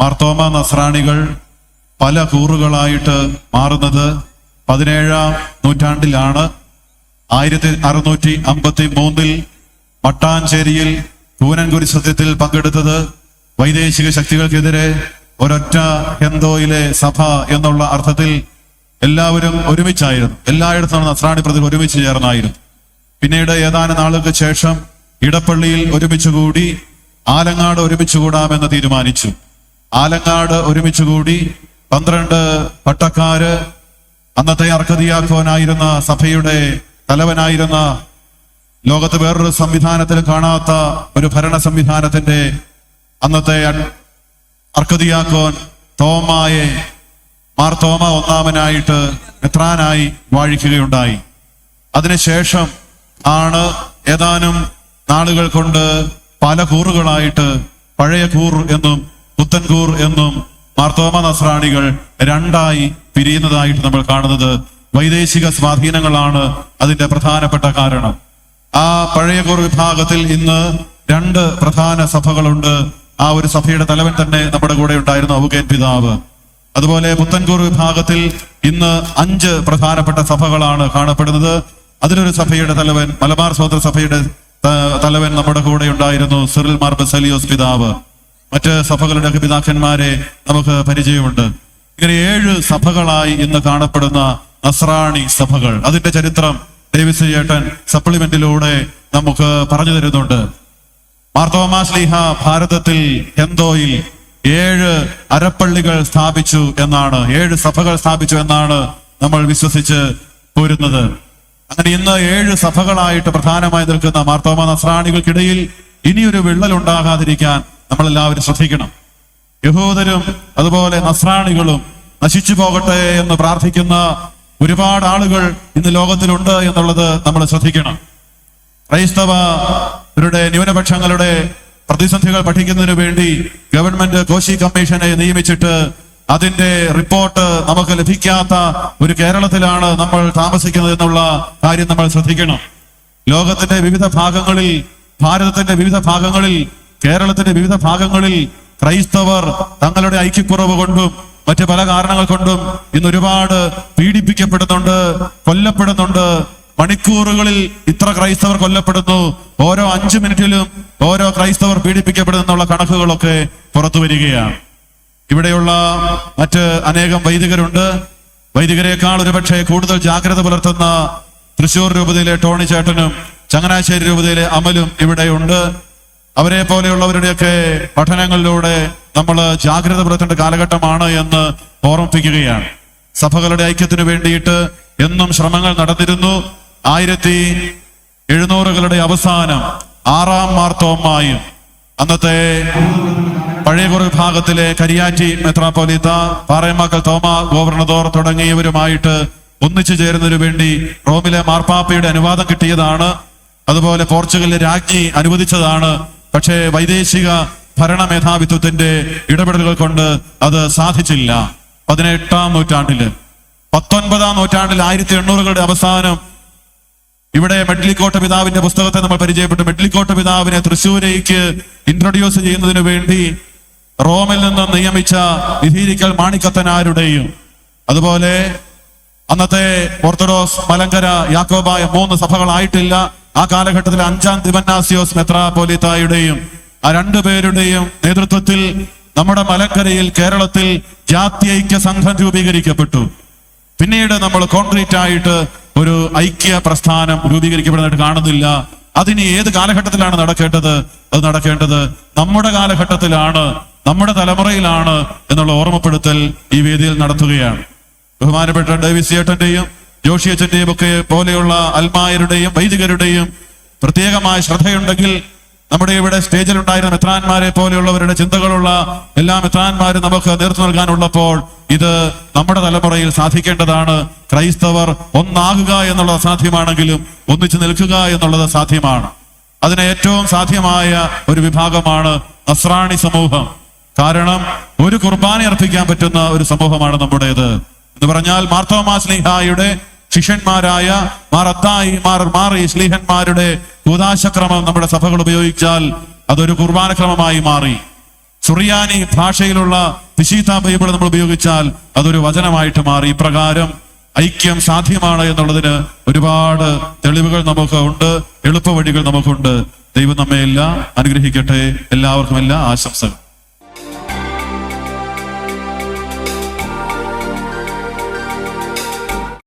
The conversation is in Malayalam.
മാർത്തോമ നസ്രാണികൾ പല കൂറുകളായിട്ട് മാറുന്നത് പതിനേഴാം നൂറ്റാണ്ടിലാണ്. ആയിരത്തി അറുന്നൂറ്റി അമ്പത്തി മൂന്നിൽ മട്ടാഞ്ചേരിയിൽ കൂനൻകുരി സത്യത്തിൽ പങ്കെടുത്തത് വൈദേശിക ശക്തികൾക്കെതിരെ ഒരൊറ്റ ഹെന്തോയിലെ സഭ എന്നുള്ള അർത്ഥത്തിൽ എല്ലാവരും ഒരുമിച്ചായിരുന്നു. എല്ലായിടത്തും നസ്രാണി പ്രതി ഒരുമിച്ച് ചേർന്നായിരുന്നു. പിന്നീട് ഏതാനും നാളുകൾക്ക് ശേഷം ഇടപ്പള്ളിയിൽ ഒരുമിച്ചുകൂടി ആലങ്ങാട് ഒരുമിച്ചുകൂടാമെന്ന് തീരുമാനിച്ചു. ആലങ്ങാട് ഒരുമിച്ചുകൂടി പന്ത്രണ്ട് പട്ടക്കാര് അന്നത്തെ അർക്കതിയാക്കോനായിരുന്ന സഭയുടെ തലവനായിരുന്ന ലോകത്ത് വേറൊരു സംവിധാനത്തിൽ കാണാത്ത ഒരു ഭരണ സംവിധാനത്തിന്റെ അന്നത്തെ അർക്കതിയാക്കോൻ തോമായെ മാർ തോമ ഒന്നാമനായിട്ട് മെത്രാനായി വാഴിക്കുകയുണ്ടായി. അതിനുശേഷം ആണ് ഏതാനും നാളുകൾ കൊണ്ട് പല കൂറുകളായിട്ട് പഴയ കൂർ എന്നും പുത്തൻ കൂർ എന്നും മാർത്തോമ നസ്രാണികൾ രണ്ടായി പിരിയുന്നതായിട്ട് നമ്മൾ കാണുന്നത് വൈദേശിക സ്വാധീനങ്ങളാണ് അതിന്റെ പ്രധാനപ്പെട്ട കാരണം. ആ പഴയ വിഭാഗത്തിൽ ഇന്ന് രണ്ട് പ്രധാന സഭകളുണ്ട്. ആ ഒരു സഭയുടെ തലവൻ തന്നെ നമ്മുടെ കൂടെ ഉണ്ടായിരുന്നു ഔകേൻ പിതാവ്. അതുപോലെ പുത്തൻകൂർ വിഭാഗത്തിൽ ഇന്ന് അഞ്ച് പ്രധാനപ്പെട്ട സഭകളാണ് കാണപ്പെടുന്നത്. അതിലൊരു സഭയുടെ തലവൻ മലബാർ സ്വതന്ത്ര സഭയുടെ തലവൻ നമ്മുടെ കൂടെ ഉണ്ടായിരുന്നു സിറിൽ മാർ ബസലിയോസ് പിതാവ്. മറ്റ് സഭകളുടെ പിതാക്കന്മാരെ നമുക്ക് പരിചയമുണ്ട്. ഇങ്ങനെ ഏഴ് സഭകളായി ഇന്ന് കാണപ്പെടുന്ന നസ്രാണി സഭകൾ. അതിന്റെ ചരിത്രം ഡേവിസ് ചേട്ടൻ സപ്ലിമെന്റിലൂടെ നമുക്ക് പറഞ്ഞു തരുന്നുണ്ട്. മാർത്തോമാശ്ലീഹ ഭാരതത്തിൽ എന്തോയിൽ ഏഴ് അരപ്പള്ളികൾ സ്ഥാപിച്ചു എന്നാണ് ഏഴ് സഭകൾ സ്ഥാപിച്ചു എന്നാണ് നമ്മൾ വിശ്വസിച്ച് പോരുന്നത്. അങ്ങനെ ഇന്ന് ഏഴ് സഭകളായിട്ട് പ്രധാനമായി നിൽക്കുന്ന മാർത്തോമ നസ്രാണികൾക്കിടയിൽ ഇനിയൊരു വിള്ളൽ ഉണ്ടാകാതിരിക്കാൻ നമ്മളെല്ലാവരും ശ്രദ്ധിക്കണം. യഹൂദരും അതുപോലെ നസ്രാണികളും നശിച്ചു പോകട്ടെ എന്ന് പ്രാർത്ഥിക്കുന്ന ഒരുപാട് ആളുകൾ ഇന്ന് ലോകത്തിലുണ്ട് എന്നുള്ളത് നമ്മൾ ശ്രദ്ധിക്കണം. ക്രൈസ്തവരുടെ ന്യൂനപക്ഷങ്ങളുടെ പ്രതിസന്ധികൾ പഠിക്കുന്നതിന് വേണ്ടി ഗവൺമെന്റ് കോശി കമ്മീഷനെ നിയമിച്ചിട്ട് അതിന്റെ റിപ്പോർട്ട് നമുക്ക് ലഭിക്കാത്ത ഒരു കേരളത്തിലാണ് നമ്മൾ താമസിക്കുന്നത് എന്നുള്ള കാര്യം നമ്മൾ ശ്രദ്ധിക്കണം. ലോകത്തിന്റെ വിവിധ ഭാഗങ്ങളിൽ ഭാരതത്തിന്റെ വിവിധ ഭാഗങ്ങളിൽ കേരളത്തിന്റെ വിവിധ ഭാഗങ്ങളിൽ ക്രൈസ്തവർ തങ്ങളുടെ ഐക്യക്കുറവ് കൊണ്ടും മറ്റു പല കാരണങ്ങൾ കൊണ്ടും ഇന്ന് ഒരുപാട് പീഡിപ്പിക്കപ്പെടുന്നുണ്ട് കൊല്ലപ്പെടുന്നുണ്ട്. മണിക്കൂറുകളിൽ ഇത്ര ക്രൈസ്തവർ കൊല്ലപ്പെടുന്നു. ഓരോ അഞ്ചു മിനിറ്റിലും ഓരോ ക്രൈസ്തവർ പീഡിപ്പിക്കപ്പെടുന്നുള്ള കണക്കുകളൊക്കെ പുറത്തു വരികയാണ്. ഇവിടെയുള്ള മറ്റ് അനേകം വൈദികരുണ്ട്. വൈദികരെക്കാൾ ഒരുപക്ഷെ കൂടുതൽ ജാഗ്രത പുലർത്തുന്ന തൃശൂർ രൂപതയിലെ ടോണി ചേട്ടനും ചങ്ങനാശ്ശേരി രൂപതയിലെ അമലും ഇവിടെയുണ്ട്. അവരെ പോലെയുള്ളവരുടെയൊക്കെ പഠനങ്ങളിലൂടെ നമ്മൾ ജാഗ്രത പുലർത്തേണ്ട കാലഘട്ടമാണ് എന്ന് ഓർമ്മിപ്പിക്കുകയാണ്. സഭകളുടെ ഐക്യത്തിന് വേണ്ടിയിട്ട് എന്നും ശ്രമങ്ങൾ നടന്നിരുന്നു. ആയിരത്തി എഴുന്നൂറുകളുടെ അവസാനം ആറാം മാർത്തോമായും അന്നത്തെ പഴയ ഭാഗത്തിലെ കരിയാറ്റി മെത്രാപ്പോലിത്ത പാറയമാക്കൽ തോമ ഗോവർണദോർ തുടങ്ങിയവരുമായിട്ട് ഒന്നിച്ചു ചേരുന്നതിനു വേണ്ടി റോമിലെ മാർപ്പാപ്പയുടെ അനുവാദം കിട്ടിയതാണ്. അതുപോലെ പോർച്ചുഗലിലെ രാജ്ഞി അനുവദിച്ചതാണ്. പക്ഷേ വൈദേശിക ഭരണ മേധാവിത്വത്തിന്റെ ഇടപെടലുകൾ കൊണ്ട് അത് സാധിച്ചില്ല. പതിനെട്ടാം നൂറ്റാണ്ടിൽ. പത്തൊൻപതാം നൂറ്റാണ്ടിൽ ആയിരത്തി എണ്ണൂറുകളുടെ അവസാനം ഇവിടെ മെഡ്ലിക്കോട്ട പിതാവിന്റെ പുസ്തകത്തെ നമ്മൾ പരിചയപ്പെട്ടു. മെഡ്ലിക്കോട്ട പിതാവിനെ തൃശ്ശൂരേക്ക് ഇൻട്രൊഡ്യൂസ് ചെയ്യുന്നതിന് വേണ്ടി റോമിൽ നിന്ന് നിയമിച്ച വിധീരിക്കൽ മാണിക്കത്തനാരുടെയും അതുപോലെ അന്നത്തെ ഓർത്തഡോക്സ് മലങ്കര യാക്കോബായ മൂന്ന് സഭകളായിട്ടില്ല. ആ കാലഘട്ടത്തിൽ അഞ്ചാം ദിവന്നാസിയോസ് മെത്രാപോലിത്തായുടെയും ആ രണ്ടുപേരുടെയും നേതൃത്വത്തിൽ നമ്മുടെ മലക്കരയിൽ കേരളത്തിൽ ജാത്യൈക്യ സംഘം രൂപീകരിക്കപ്പെട്ടു. പിന്നീട് നമ്മൾ കോൺക്രീറ്റ് ആയിട്ട് ഒരു ഐക്യ പ്രസ്ഥാനം രൂപീകരിക്കപ്പെടുന്നതായിട്ട് കാണുന്നില്ല. അതിന് ഏത് കാലഘട്ടത്തിലാണ് നടക്കേണ്ടത്? അത് നടക്കേണ്ടത് നമ്മുടെ കാലഘട്ടത്തിലാണ് നമ്മുടെ തലമുറയിലാണ് എന്നുള്ള ഓർമ്മപ്പെടുത്തൽ ഈ വേദിയിൽ നടത്തുകയാണ്. ബഹുമാനപ്പെട്ട ഡേവിസ് ചേട്ടന്റെയും ജോഷിയച്ചന്റെയും ഒക്കെ പോലെയുള്ള അൽമായരുടെയും വൈദികരുടെയും പ്രത്യേകമായ ശ്രദ്ധയുണ്ടെങ്കിൽ നമ്മുടെ ഇവിടെ സ്റ്റേജിൽ ഉണ്ടായിരുന്ന മെത്രാന്മാരെ പോലെയുള്ളവരുടെ ചിന്തകളുള്ള എല്ലാ മെത്രാന്മാരും നമുക്ക് നേർത്തു നൽകാനുള്ളപ്പോൾ ഇത് നമ്മുടെ തലമുറയിൽ സാധിക്കേണ്ടതാണ്. ക്രൈസ്തവർ ഒന്നാകുക എന്നുള്ളത് സാധ്യമാണെങ്കിലും ഒന്നിച്ചു നിൽക്കുക എന്നുള്ളത് സാധ്യമാണ്. അതിന് ഏറ്റവും സാധ്യമായ ഒരു വിഭാഗമാണ് നസ്രാണി സമൂഹം. കാരണം ഒരു കുർബാന അർപ്പിക്കാൻ പറ്റുന്ന ഒരു സമൂഹമാണ് നമ്മുടേത്. എന്ന് പറഞ്ഞാൽ മാർത്തോമാ സ്ലിഹായുടെ ശിഷ്യന്മാരായ മാർ അത്തായി മാർ മാറി സ്ലീഹന്മാരുടെ കൂതാശക്രമം നമ്മുടെ സഭകൾ ഉപയോഗിച്ചാൽ അതൊരു കുർബാനക്രമമായി മാറി. സുറിയാനി ഭാഷയിലുള്ള വിശീത ബൈബിൾ നമ്മൾ ഉപയോഗിച്ചാൽ അതൊരു വചനമായിട്ട് മാറി. ഇപ്രകാരം ഐക്യം സാധ്യമാണ് എന്നുള്ളതിന് ഒരുപാട് തെളിവുകൾ നമുക്ക് ഉണ്ട് എളുപ്പവഴികൾ നമുക്കുണ്ട്. ദൈവം നമ്മെ എല്ലാം അനുഗ്രഹിക്കട്ടെ. എല്ലാവർക്കും എല്ലാ ആശംസകൾ